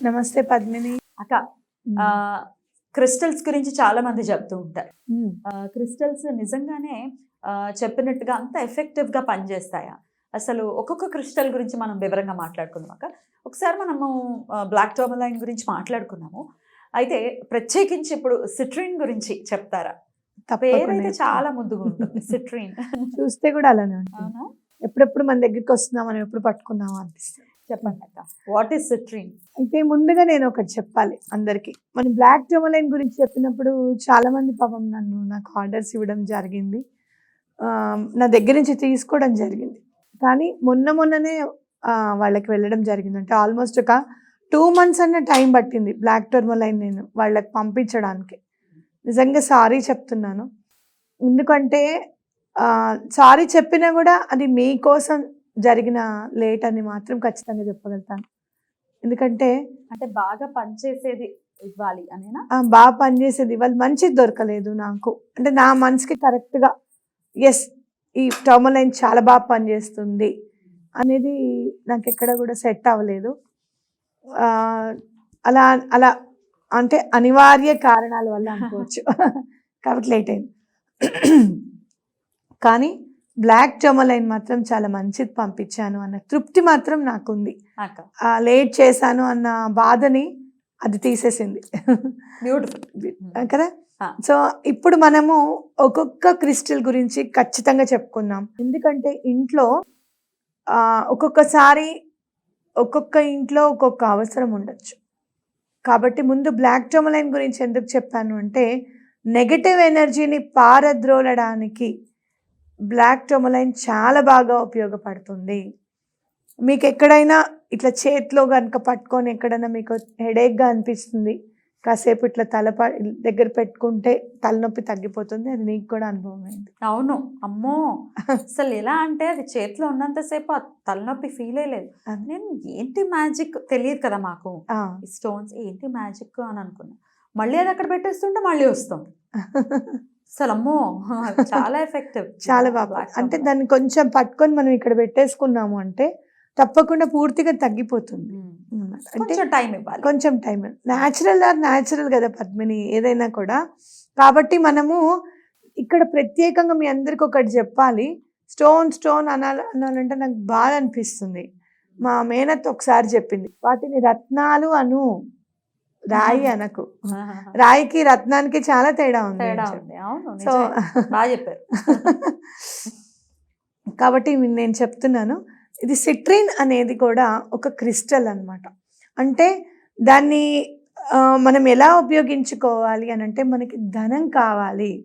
నమస్తే పద్మిని. అక్క ఆ, క్రిస్టల్స్ గురించి చాలా మంది చెప్తూ ఉంటారు. క్రిస్టల్స్ నిజంగానే చెప్పినట్టుగా అంత ఎఫెక్టివ్గా పనిచేస్తాయా? అసలు ఒక్కొక్క క్రిస్టల్ గురించి మనం వివరంగా మాట్లాడుకుందాం అక్క. ఒకసారి మనము బ్లాక్ టోమలైన్ గురించి మాట్లాడుకున్నాము. అయితే ప్రత్యేకించి ఇప్పుడు సిట్రిన్ గురించి చెప్తారా? పేరైతే చాలా ముద్దుగా ఉంటుంది సిట్రిన్ చూస్తే కూడా అలానే ఉంటుంది. ఎప్పుడెప్పుడు మన దగ్గరికి వస్తున్నాం మనం ఎప్పుడు పట్టుకున్నాం అనిపిస్తుంది. చెప్పండి. అక్క వాట్ ఈస్ సిట్రిన్ అయితే ముందుగా నేను ఒకటి చెప్పాలి అందరికి. మనం బ్లాక్ టోమలైన్ గురించి చెప్పినప్పుడు చాలా మంది పాపం నన్ను నాకు ఆర్డర్స్ ఇవ్వడం జరిగింది. నా దగ్గర నుంచి తీసుకోవడం జరిగింది. కానీ మొన్న మొన్ననే వాళ్ళకి వెళ్ళడం జరిగింది. అంటే ఆల్మోస్ట్ ఒక టూ మంత్స్ అన్న టైం పట్టింది బ్లాక్ టోర్మలైన్ నేను వాళ్ళకి పంపించడానికి. నిజంగా సారీ చెప్తున్నాను. ఎందుకంటే సారీ చెప్పినా కూడా అది మీకోసం జరిగిన లేట్ అని మాత్రం ఖచ్చితంగా చెప్పగలుగుతాను. ఎందుకంటే అంటే బాగా పనిచేసేది ఇవ్వాలి అనేనా? బాగా పనిచేసేది వాళ్ళు మంచిది దొరకలేదు నాకు. అంటే నా మనసుకి కరెక్ట్గా ఎస్ ఈ టర్మలైన్ చాలా బాగా పనిచేస్తుంది అనేది నాకు ఎక్కడ కూడా సెట్ అవ్వలేదు. అలా అలా అంటే అనివార్య కారణాల వల్ల అనుకోవచ్చు. కాబట్టి లేట్ అయింది. కానీ బ్లాక్ టర్మలైన్ మాత్రం చాలా మంచిది పంపించాను అన్న తృప్తి మాత్రం నాకుంది. లేట్ చేశాను అన్న బాధని అది తీసేసింది. బ్యూటిఫుల్ కదా. సో ఇప్పుడు మనము ఒక్కొక్క క్రిస్టల్ గురించి ఖచ్చితంగా చెప్పుకుందాం. ఎందుకంటే ఇంట్లో ఆ, ఒక్కొక్కసారి ఒక్కొక్క ఇంట్లో ఒక్కొక్క అవసరం ఉండొచ్చు. కాబట్టి ముందు బ్లాక్ టోమలైన్ గురించి ఎందుకు చెప్పాను అంటే నెగటివ్ ఎనర్జీని పారద్రోలడానికి బ్లాక్ టోమలైన్ చాలా బాగా ఉపయోగపడుతుంది. మీకు ఎక్కడైనా ఇట్లా చేతిలో కనుక పట్టుకొని ఎక్కడైనా మీకు హెడేక్గా అనిపిస్తుంది కాసేపు ఇట్లా తల దగ్గర పెట్టుకుంటే తలనొప్పి తగ్గిపోతుంది అది నీకు కూడా అనుభవం అయింది అవును. అమ్మో! అసలు ఎలా అంటే అది చేతిలో ఉన్నంతసేపు ఆ తలనొప్పి ఫీల్ అయ్యలేదు. నేను ఏంటి మ్యాజిక్ తెలియదు కదా మాకు. ఈ స్టోన్స్ ఏంటి మ్యాజిక్ అని అనుకున్నా. మళ్ళీ అది అక్కడ పెట్టేస్తుంటే మళ్ళీ వస్తుంది అసలు అమ్మో చాలా ఎఫెక్టివ్ చాలా బాగా అంటే దాన్ని కొంచెం పట్టుకొని మనం ఇక్కడ పెట్టేసుకున్నాము అంటే తప్పకుండా పూర్తిగా తగ్గిపోతుంది. కొంచెం టైం ఇవ్వాలి. కొంచెం టైం న్యాచురల్ ఆర్ న్యాచురల్ కదా పద్మిని ఏదైనా కూడా. కాబట్టి మనము ఇక్కడ ప్రత్యేకంగా మీ అందరికి ఒకటి చెప్పాలి. స్టోన్ స్టోన్ అనాలి అనాలంటే నాకు బాధ అనిపిస్తుంది. మా మేనత్ ఒకసారి చెప్పింది. వాటిని రత్నాలు అను. రాయి అనకు. రాయికి రత్నానికి చాలా తేడా ఉంది తేడా. ఉంది. అవును సో. బాగా చెప్పారు. కాబట్టి నేను చెప్తున్నాను. ఇది సిట్రిన్ అనేది కూడా ఒక క్రిస్టల్ అన్నమాట. అంటే దాన్ని మనం ఎలా ఉపయోగించుకోవాలి అని అంటే మనకి ధనం కావాలి.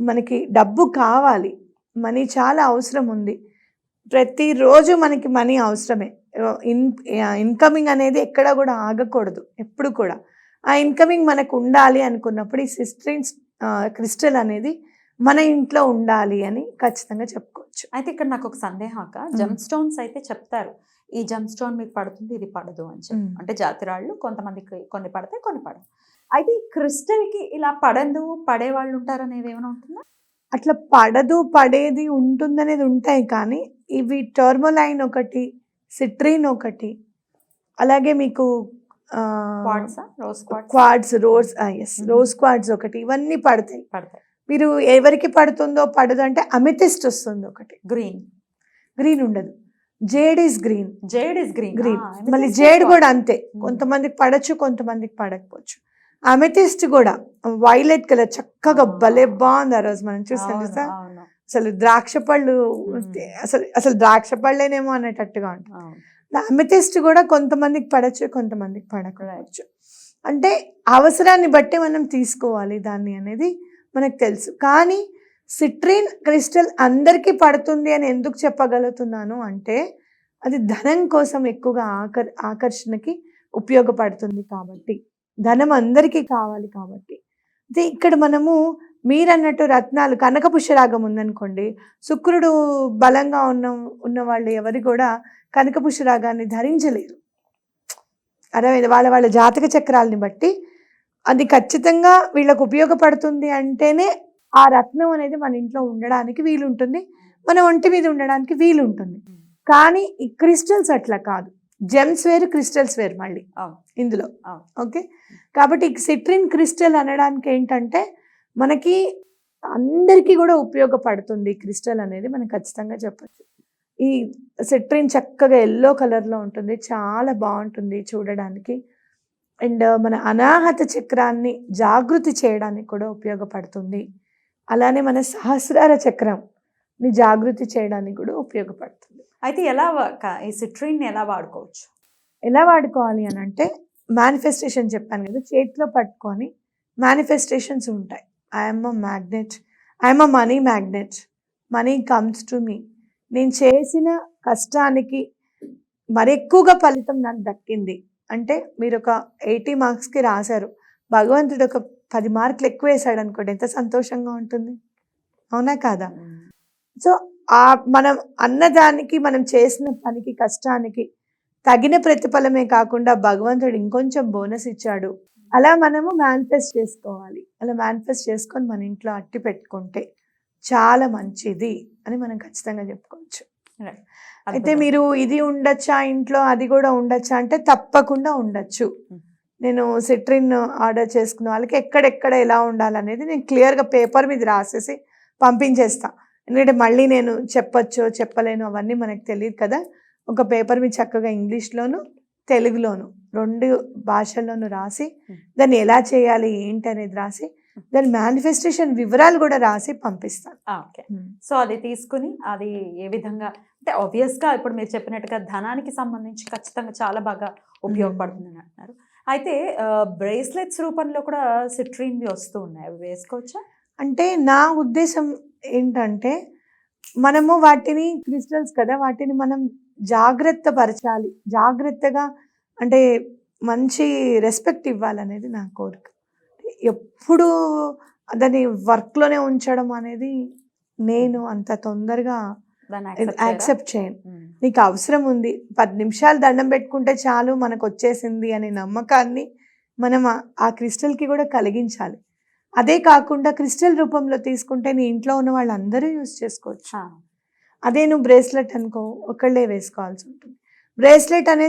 మనకి డబ్బు కావాలి. మనీ చాలా అవసరం ఉంది. ప్రతిరోజు మనకి మనీ అవసరమే. ఇన్ ఇన్కమింగ్ అనేది ఎక్కడ కూడా ఆగకూడదు ఎప్పుడు కూడా. ఆ ఇన్కమింగ్ మనకు ఉండాలి అనుకున్నప్పుడు ఈ సిస్ట్రిన్ క్రిస్టల్ అనేది మన ఇంట్లో ఉండాలి అని ఖచ్చితంగా చెప్పుకోవచ్చు. అయితే ఇక్కడ నాకు ఒక సందేహం అక్క. జమ్ స్టోన్స్ అయితే చెప్తారు ఈ జమ్ స్టోన్ మీకు పడుతుంది ఇది పడదు అని చెప్పి. అంటే జాతిరాళ్ళు కొంతమందికి కొన్ని పడతాయి కొన్ని పడవు. అయితే ఈ క్రిస్టల్కి ఇలా పడదు పడే వాళ్ళు ఉంటారు అనేది ఏమైనా ఉంటుందా? అట్లా పడదు పడేది ఉంటుందనేది ఉంటాయి కానీ ఇవి టర్మోలైన్ ఒకటి సిట్రిన్ ఒకటి. అలాగే మీకు quartz rose yes. Rose quartz ఒకటి. ఇవన్నీ పడతాయి. మీరు ఎవరికి పడుతుందో పడదు అంటే అమితిస్ట్ వస్తుంది ఒకటి. గ్రీన్. గ్రీన్ ఉండదు. Jade is green. Jade is green. Green. మళ్ళీ జేడ్ కూడా అంతే. కొంతమందికి పడచ్చు కొంతమందికి పడకపోవచ్చు. అమితిస్ట్ కూడా వైలెట్ కలర్ చక్కగా. భలే బాగుంది ఆ రోజు మనం చూసాం చూసా అసలు ద్రాక్ష పళ్ళు. అసలు అసలు ద్రాక్ష పళ్ళేనేమో అనేటట్టుగా ఉంటుంది. అమితిస్ట్ కూడా కొంతమందికి పడచ్చు కొంతమందికి పడకపోవచ్చు. అంటే అవసరాన్ని బట్టి మనం తీసుకోవాలి దాన్ని అనేది మనకు తెలుసు. కానీ సిట్రిన్ క్రిస్టల్ అందరికీ పడుతుంది అని ఎందుకు చెప్పగలుగుతున్నాను అంటే అది ధనం కోసం ఎక్కువగా ఆకర్ ఆకర్షణకి ఉపయోగపడుతుంది కాబట్టి. ధనం అందరికీ కావాలి కాబట్టి. అయితే ఇక్కడ మనము మీరన్నట్టు రత్నాలు కనక పుష్యరాగం ఉందనుకోండి శుక్రుడు బలంగా ఉన్న ఉన్న వాళ్ళు ఎవరు కూడా కనక పుష్యరాగాన్ని ధరించలేరు. అర్థమైంది? వాళ్ళ వాళ్ళ జాతక చక్రాలని బట్టి అది ఖచ్చితంగా వీళ్ళకు ఉపయోగపడుతుంది అంటేనే ఆ రత్నం అనేది మన ఇంట్లో ఉండడానికి వీలుంటుంది మన ఒంటి మీద ఉండడానికి వీలుంటుంది. కానీ ఈ క్రిస్టల్స్ అట్లా కాదు. జెమ్స్ వేరు క్రిస్టల్స్ వేరు మళ్ళీ. ఇందులో. ఓకే? కాబట్టి సిట్రిన్ క్రిస్టల్ అనడానికి ఏంటంటే మనకి అందరికీ కూడా ఉపయోగపడుతుంది క్రిస్టల్ అనేది మనం ఖచ్చితంగా చెప్పచ్చు. ఈ సిట్రిన్ చక్కగా ఎల్లో కలర్లో ఉంటుంది చాలా బాగుంటుంది చూడడానికి. అండ్ మన అనాహత చక్రాన్ని జాగృతి చేయడానికి కూడా ఉపయోగపడుతుంది. అలానే మన సహస్రార చక్రంని జాగృతి చేయడానికి కూడా ఉపయోగపడుతుంది. అయితే ఎలా ఈ సిట్రిన్ ఎలా వాడుకోవచ్చు? ఎలా వాడుకోవాలి అని అంటే మేనిఫెస్టేషన్ చెప్పాను కదా చేతిలో పట్టుకొని మేనిఫెస్టేషన్స్ ఉంటాయి. I'm a magnet I'm a money magnet money comes to me నేను చేసిన కష్టానికి మరెక్కువగా ఫలితం నాకు దక్కింది. అంటే మీరు ఒక ఎయిటీ మార్క్స్కి రాశారు. భగవంతుడు ఒక పది మార్కులు ఎక్కువ వేసాడు అనుకోండి ఎంత సంతోషంగా ఉంటుంది? అవునా కాదా? సో ఆ మనం అన్నదానికి మనం చేసిన పనికి కష్టానికి తగిన ప్రతిఫలమే కాకుండా భగవంతుడు ఇంకొంచెం బోనస్ ఇచ్చాడు. అలా మనము మేనిఫెస్ట్ చేసుకోవాలి. అలా మేనిఫెస్ట్ చేసుకొని మన ఇంట్లో అట్టి పెట్టుకుంటే చాలా మంచిది అని మనం ఖచ్చితంగా చెప్పుకోవచ్చు. అయితే. మీరు ఇది ఉండొచ్చా ఇంట్లో అది కూడా ఉండొచ్చా అంటే తప్పకుండా ఉండొచ్చు. నేను సిట్రిన్ ఆర్డర్ చేసుకున్న వాళ్ళకి ఎక్కడెక్కడ ఎలా ఉండాలనేది నేను క్లియర్గా పేపర్ మీద రాసేసి పంపించేస్తా. ఎందుకంటే మళ్ళీ నేను చెప్పొచ్చో చెప్పలేను అవన్నీ మనకు తెలియదు కదా. ఒక పేపర్ మీద చక్కగా ఇంగ్లీష్లోను తెలుగులోను రెండు భాషల్లోనూ రాసి. దాన్ని ఎలా చేయాలి ఏంటి అనేది రాసి దాని మేనిఫెస్టేషన్ వివరాలు కూడా రాసి పంపిస్తాను. ఓకే. సో అది తీసుకుని అది ఏ విధంగా అంటే obvious గా ఇప్పుడు మీరు చెప్పినట్టుగా ధనానికి సంబంధించి ఖచ్చితంగా చాలా బాగా ఉపయోగపడుతుంది అని అంటున్నారు. అయితే బ్రేస్లెట్స్ రూపంలో కూడా సిట్రీన్వి వస్తూ ఉన్నాయి. అవి వేసుకోవచ్చా? అంటే నా ఉద్దేశం ఏంటంటే మనము వాటిని క్రిస్టల్స్ కదా వాటిని మనం జాగ్రత్త పరచాలి. జాగ్రత్తగా అంటే మంచి రెస్పెక్ట్ ఇవ్వాలనేది నా కోరిక. ఎప్పుడు దాన్ని వర్క్లోనే ఉంచడం అనేది నేను అంత తొందరగా? యాక్సెప్ట్ చేయను. నీకు అవసరం ఉంది. పది నిమిషాలు దండం పెట్టుకుంటే చాలు మనకు వచ్చేసింది అనే నమ్మకాన్ని మనం ఆ- క్రిస్టల్కి కూడా కలిగించాలి. అదే కాకుండా క్రిస్టల్ రూపంలో తీసుకుంటే నీ ఇంట్లో ఉన్న వాళ్ళందరూ యూజ్ చేసుకోవచ్చు. అదే నువ్వు బ్రేస్లెట్ అనుకో ఒకళ్ళే వేసుకోవాల్సి ఉంటుంది. బ్రేస్లెట్ అనేది